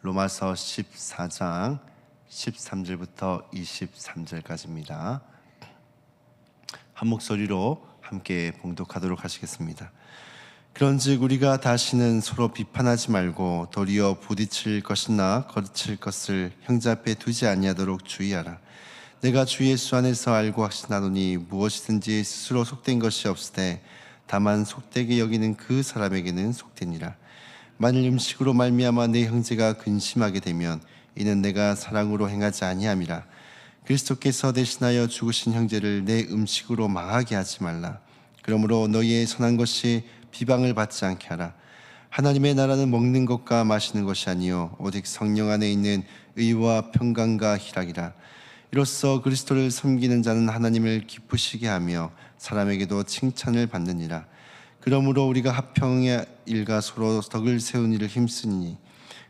로마서 14장 13절부터 23절까지입니다. 한 목소리로 함께 봉독하도록 하시겠습니다. 그런즉 우리가 다시는 서로 비판하지 말고 도리어 부딪힐 것이나 거칠 것을 형제 앞에 두지 아니하도록 주의하라. 내가 주 예수 안에서 알고 확신하노니 무엇이든지 스스로 속된 것이 없으되 다만 속되게 여기는 그 사람에게는 속되니라. 만일 음식으로 말미암아 내 형제가 근심하게 되면 이는 내가 사랑으로 행하지 아니함이라. 그리스도께서 대신하여 죽으신 형제를 내 음식으로 망하게 하지 말라. 그러므로 너희의 선한 것이 비방을 받지 않게 하라. 하나님의 나라는 먹는 것과 마시는 것이 아니요 오직 성령 안에 있는 의와 평강과 희락이라. 이로써 그리스도를 섬기는 자는 하나님을 기쁘시게 하며 사람에게도 칭찬을 받느니라. 그러므로 우리가 합평의 일과 서로 덕을 세운 일을 힘쓰니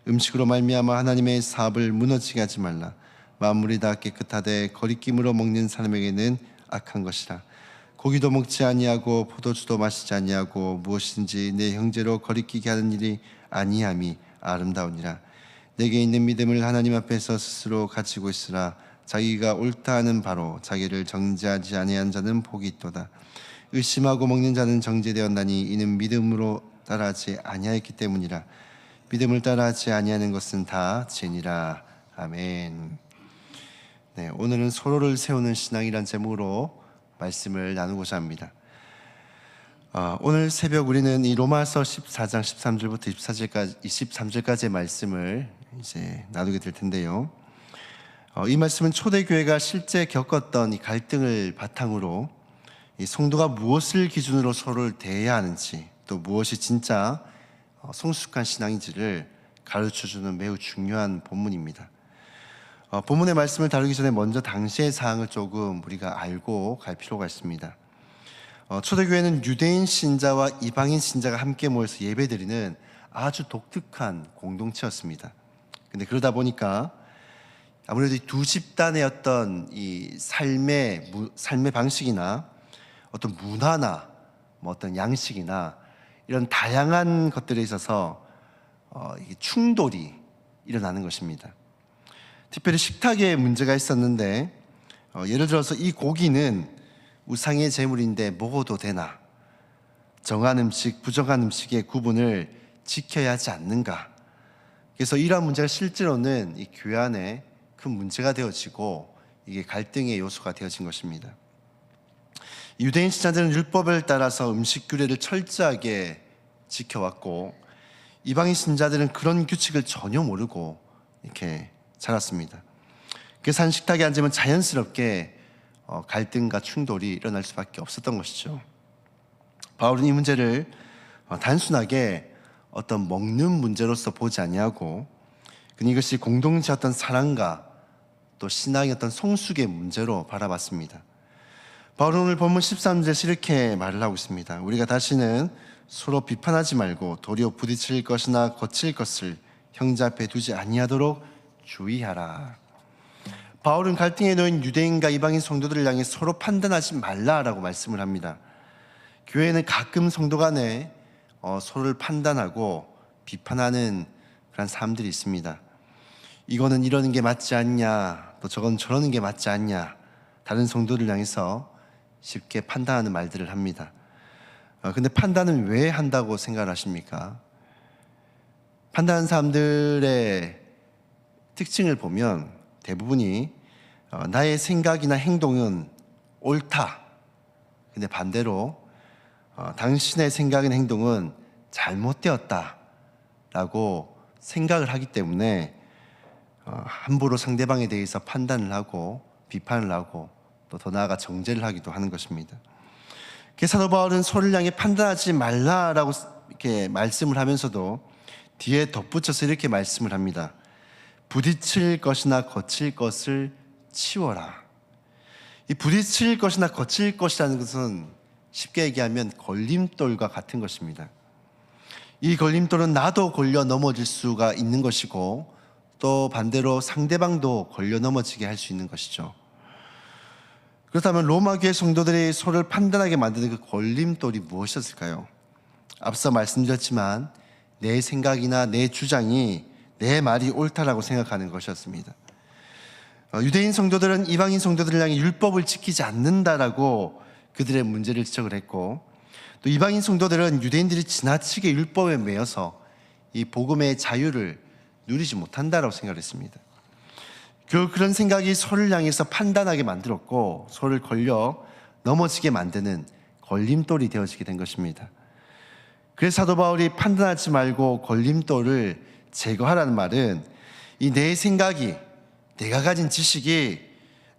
음식으로 말미암아 하나님의 사업을 무너지게 하지 말라. 만물이 다 깨끗하되 거리낌으로 먹는 사람에게는 악한 것이라. 고기도 먹지 아니하고 포도주도 마시지 아니하고 무엇인지 내 형제로 거리끼게 하는 일이 아니함이 아름다우니라. 내게 있는 믿음을 하나님 앞에서 스스로 가지고 있으라. 자기가 옳다 하는 바로 자기를 정죄하지 아니한 자는 복이 있도다. 의심하고 먹는 자는 정죄되었나니 이는 믿음으로 따라하지 아니하였기 때문이라. 믿음을 따라하지 아니하는 것은 다 죄니라. 아멘. 네, 오늘은 서로를 세우는 신앙이란 제목으로 말씀을 나누고자 합니다. 어, 오늘 새벽 우리는 이 로마서 14장 13절부터 24절까지 23절까지의 말씀을 이제 나누게 될 텐데요. 어, 이 말씀은 초대교회가 실제 겪었던 이 갈등을 바탕으로 이 성도가 무엇을 기준으로 서로를 대해야 하는지 또 무엇이 진짜 어, 성숙한 신앙인지를 가르쳐 주는 매우 중요한 본문입니다. 어, 본문의 말씀을 다루기 전에 먼저 당시의 사항을 조금 우리가 알고 갈 필요가 있습니다. 어, 초대교회는 유대인 신자와 이방인 신자가 함께 모여서 예배드리는 아주 독특한 공동체였습니다. 근데 그러다 보니까 아무래도 이두 집단의 어떤 이 삶의 무- 삶의 방식이나 어떤 문화나 뭐 어떤 양식이나 이런 다양한 것들에 있어서 어, 충돌이 일어나는 것입니다. 특별히 식탁에 문제가 있었는데 어, 예를 들어서 이 고기는 우상의 제물인데 먹어도 되나 정한 음식, 부정한 음식의 구분을 지켜야 하지 않는가 그래서 이러한 문제가 실제로는 이 교회 안에 큰 문제가 되어지고 이게 갈등의 요소가 되어진 것입니다. 유대인 신자들은 율법을 따라서 음식 규례를 철저하게 지켜왔고 이방인 신자들은 그런 규칙을 전혀 모르고 이렇게 자랐습니다. 그래서 한 식탁에 앉으면 자연스럽게 어, 갈등과 충돌이 일어날 수밖에 없었던 것이죠. 바울은 이 문제를 어, 단순하게 어떤 먹는 문제로서 보지 아니하고 이것이 공동체 어떤 사랑과 또 신앙의 어떤 성숙의 문제로 바라봤습니다. 바울은 오늘 본문 13절에서 이렇게 말을 하고 있습니다. 우리가 다시는 서로 비판하지 말고 도리어 부딪힐 것이나 거칠 것을 형제 앞에 두지 아니하도록 주의하라. 바울은 갈등에 놓인 유대인과 이방인 성도들을 향해 서로 판단하지 말라라고 말씀을 합니다. 교회는 가끔 성도 간에 어, 서로를 판단하고 비판하는 그런 사람들이 있습니다. 이거는 이러는 게 맞지 않냐, 또 저건 저러는 게 맞지 않냐, 다른 성도를 향해서 쉽게 판단하는 말들을 합니다. 어, 근데 판단은 왜 한다고 생각을 하십니까? 판단하는 사람들의 특징을 보면 대부분이 어, 나의 생각이나 행동은 옳다. 근데 반대로 어, 당신의 생각이나 행동은 잘못되었다 라고 생각을 하기 때문에 어, 함부로 상대방에 대해서 판단을 하고 비판을 하고 또 더 나아가 정죄를 하기도 하는 것입니다. 사도 바울은 서로를 향해 판단하지 말라라고 이렇게 말씀을 하면서도 뒤에 덧붙여서 이렇게 말씀을 합니다. 부딪힐 것이나 거칠 것을 치워라. 이 부딪힐 것이나 거칠 것이라는 것은 쉽게 얘기하면 걸림돌과 같은 것입니다. 이 걸림돌은 나도 걸려 넘어질 수가 있는 것이고 또 반대로 상대방도 걸려 넘어지게 할 수 있는 것이죠. 그렇다면 로마 교회 성도들이 서로를 판단하게 만드는 그 걸림돌이 무엇이었을까요? 앞서 말씀드렸지만 내 생각이나 내 주장이 내 말이 옳다라고 생각하는 것이었습니다. 어, 유대인 성도들은 이방인 성도들을 향해 율법을 지키지 않는다라고 그들의 문제를 지적을 했고 또 이방인 성도들은 유대인들이 지나치게 율법에 매여서 이 복음의 자유를 누리지 못한다라고 생각을 했습니다. 결국 그런 생각이 서로를 향해서 판단하게 만들었고 서로를 걸려 넘어지게 만드는 걸림돌이 되어지게 된 것입니다. 그래서 사도 바울이 판단하지 말고 걸림돌을 제거하라는 말은 이 내 생각이 내가 가진 지식이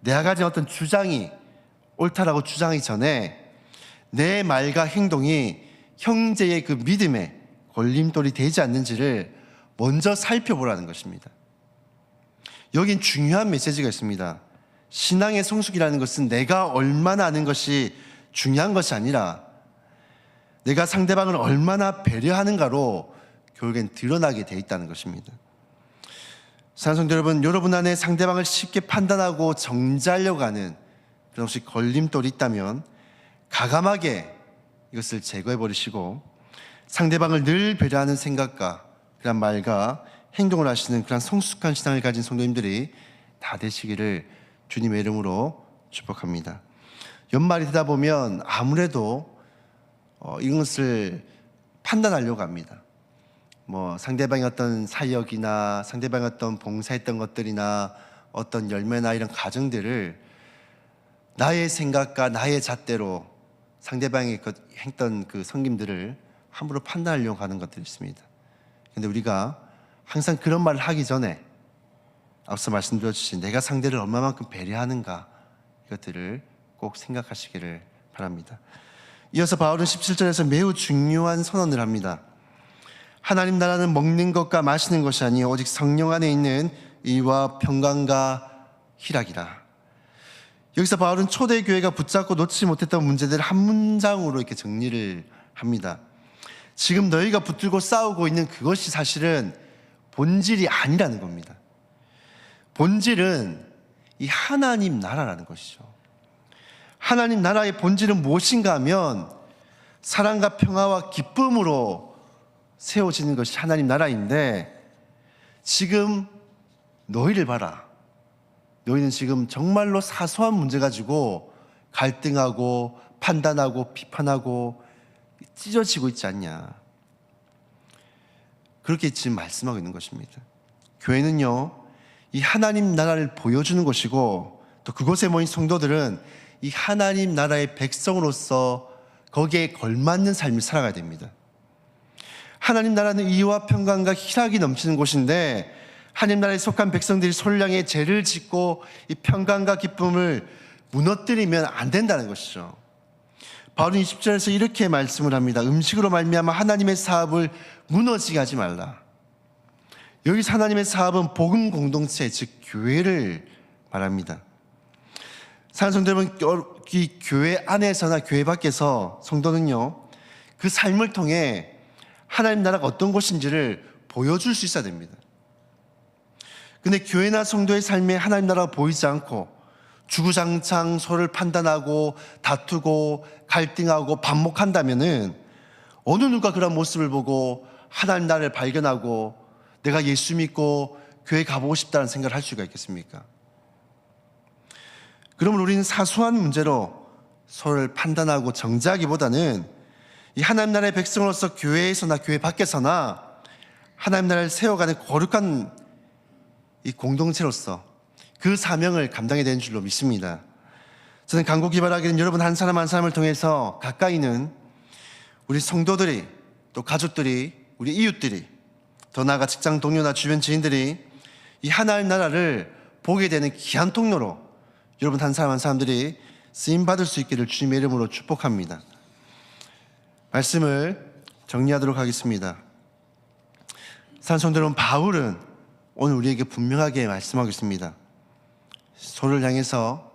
내가 가진 어떤 주장이 옳다라고 주장하기 전에 내 말과 행동이 형제의 그 믿음에 걸림돌이 되지 않는지를 먼저 살펴보라는 것입니다. 여긴 중요한 메시지가 있습니다. 신앙의 성숙이라는 것은 내가 얼마나 아는 것이 중요한 것이 아니라 내가 상대방을 얼마나 배려하는가로 결국엔 드러나게 돼 있다는 것입니다. 산성도 여러분, 여러분 안에 상대방을 쉽게 판단하고 정지하려고 하는 그런 혹시 걸림돌이 있다면 가감하게 이것을 제거해 버리시고 상대방을 늘 배려하는 생각과 그런 말과 행동을 하시는 그런 성숙한 신앙을 가진 성도님들이 다 되시기를 주님의 이름으로 축복합니다. 연말이 되다 보면 아무래도 어, 이것을 판단하려고 합니다. 뭐 상대방의 어떤 사역이나 상대방의 어떤 봉사했던 것들이나 어떤 열매나 이런 가정들을 나의 생각과 나의 잣대로 상대방이 그 했던 그 성김들을 함부로 판단하려고 하는 것들이 있습니다. 근데 우리가 항상 그런 말을 하기 전에 앞서 말씀드려 주신 내가 상대를 얼마만큼 배려하는가 이것들을 꼭 생각하시기를 바랍니다. 이어서 바울은 17절에서 매우 중요한 선언을 합니다. 하나님 나라는 먹는 것과 마시는 것이 아니 오직 성령 안에 있는 의와 평강과 희락이라. 여기서 바울은 초대 교회가 붙잡고 놓지 못했던 문제들을 한 문장으로 이렇게 정리를 합니다. 지금 너희가 붙들고 싸우고 있는 그것이 사실은 본질이 아니라는 겁니다. 본질은 이 하나님 나라라는 것이죠. 하나님 나라의 본질은 무엇인가 하면 사랑과 평화와 기쁨으로 세워지는 것이 하나님 나라인데 지금 너희를 봐라. 너희는 지금 정말로 사소한 문제 가지고 갈등하고 판단하고 비판하고 찢어지고 있지 않냐. 그렇게 지금 말씀하고 있는 것입니다. 교회는요, 이 하나님 나라를 보여주는 것이고 또 그곳에 모인 성도들은 이 하나님 나라의 백성으로서 거기에 걸맞는 삶을 살아가야 됩니다. 하나님 나라는 이와 평강과 희락이 넘치는 곳인데 하나님 나라에 속한 백성들이 솔량의 죄를 짓고 이 평강과 기쁨을 무너뜨리면 안 된다는 것이죠. 바울은 20절에서 이렇게 말씀을 합니다. 음식으로 말미암아 하나님의 사업을 무너지게 하지 말라. 여기서 하나님의 사업은 복음 공동체 즉 교회를 말합니다. 사는 성도 여러분, 이 교회 안에서나 교회 밖에서 성도는요 그 삶을 통해 하나님 나라가 어떤 곳인지를 보여줄 수 있어야 됩니다. 근데 교회나 성도의 삶에 하나님 나라가 보이지 않고 주구장창 서로를 판단하고 다투고 갈등하고 반목한다면은 어느 누가 그런 모습을 보고 하나님 나라를 발견하고 내가 예수 믿고 교회 가보고 싶다는 생각을 할 수가 있겠습니까? 그러면 우리는 사소한 문제로 서로를 판단하고 정지하기보다는 이 하나님 나라의 백성으로서 교회에서나 교회 밖에서나 하나님 나라를 세워가는 거룩한 이 공동체로서 그 사명을 감당해야 되는 줄로 믿습니다. 저는 간곡히 바라기는 여러분 한 사람 한 사람을 통해서 가까이는 우리 성도들이 또 가족들이 우리 이웃들이 더 나아가 직장 동료나 주변 지인들이 이 하나님 나라를 보게 되는 귀한 통로로 여러분 한 사람 한 사람들이 쓰임 받을 수 있기를 주님의 이름으로 축복합니다. 말씀을 정리하도록 하겠습니다. 여러분 바울은 오늘 우리에게 분명하게 말씀하고 있습니다. 서로를 향해서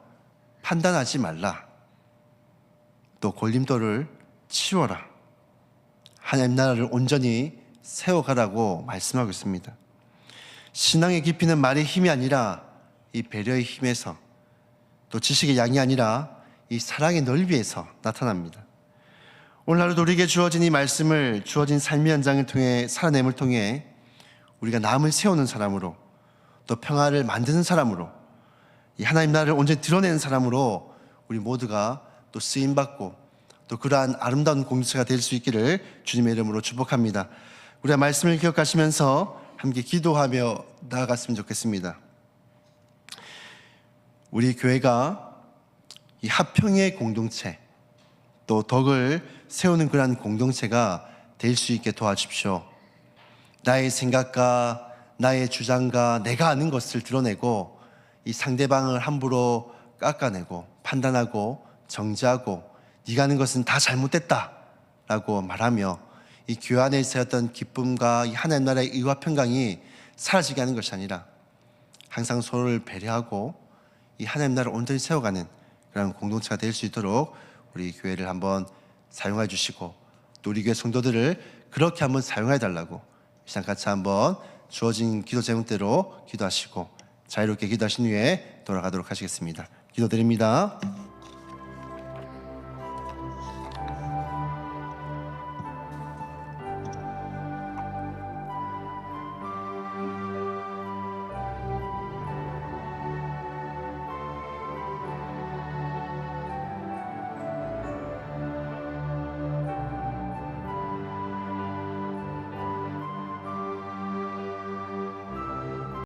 판단하지 말라. 또 걸림돌을 치워라. 하나님 나라를 온전히 세워가라고 말씀하고 있습니다. 신앙의 깊이는 말의 힘이 아니라 이 배려의 힘에서 또 지식의 양이 아니라 이 사랑의 넓이에서 나타납니다. 오늘 하루도 우리에게 주어진 이 말씀을 주어진 삶의 현장을 통해 살아냄을 통해 우리가 남을 세우는 사람으로 또 평화를 만드는 사람으로 이 하나님 나라를 온전히 드러내는 사람으로 우리 모두가 또 쓰임 받고 또 그러한 아름다운 공동체가 될 수 있기를 주님의 이름으로 축복합니다. 우리가 말씀을 기억하시면서 함께 기도하며 나아갔으면 좋겠습니다. 우리 교회가 이 합평의 공동체 또 덕을 세우는 그러한 공동체가 될 수 있게 도와주십시오. 나의 생각과 나의 주장과 내가 아는 것을 드러내고 이 상대방을 함부로 깎아내고 판단하고 정지하고 네가 하는 것은 다 잘못됐다라고 말하며 이 교회 안에 있었던 기쁨과 이 하나님 나라의 의와 평강이 사라지게 하는 것이 아니라 항상 서로를 배려하고 이 하나님 나라를 온전히 세워가는 그런 공동체가 될 수 있도록 우리 교회를 한번 사용해 주시고 또 우리 교회 성도들을 그렇게 한번 사용해 달라고 이 시간 같이 한번 주어진 기도 제목대로 기도하시고 자유롭게 기도하신 후에 돌아가도록 하시겠습니다. 기도드립니다.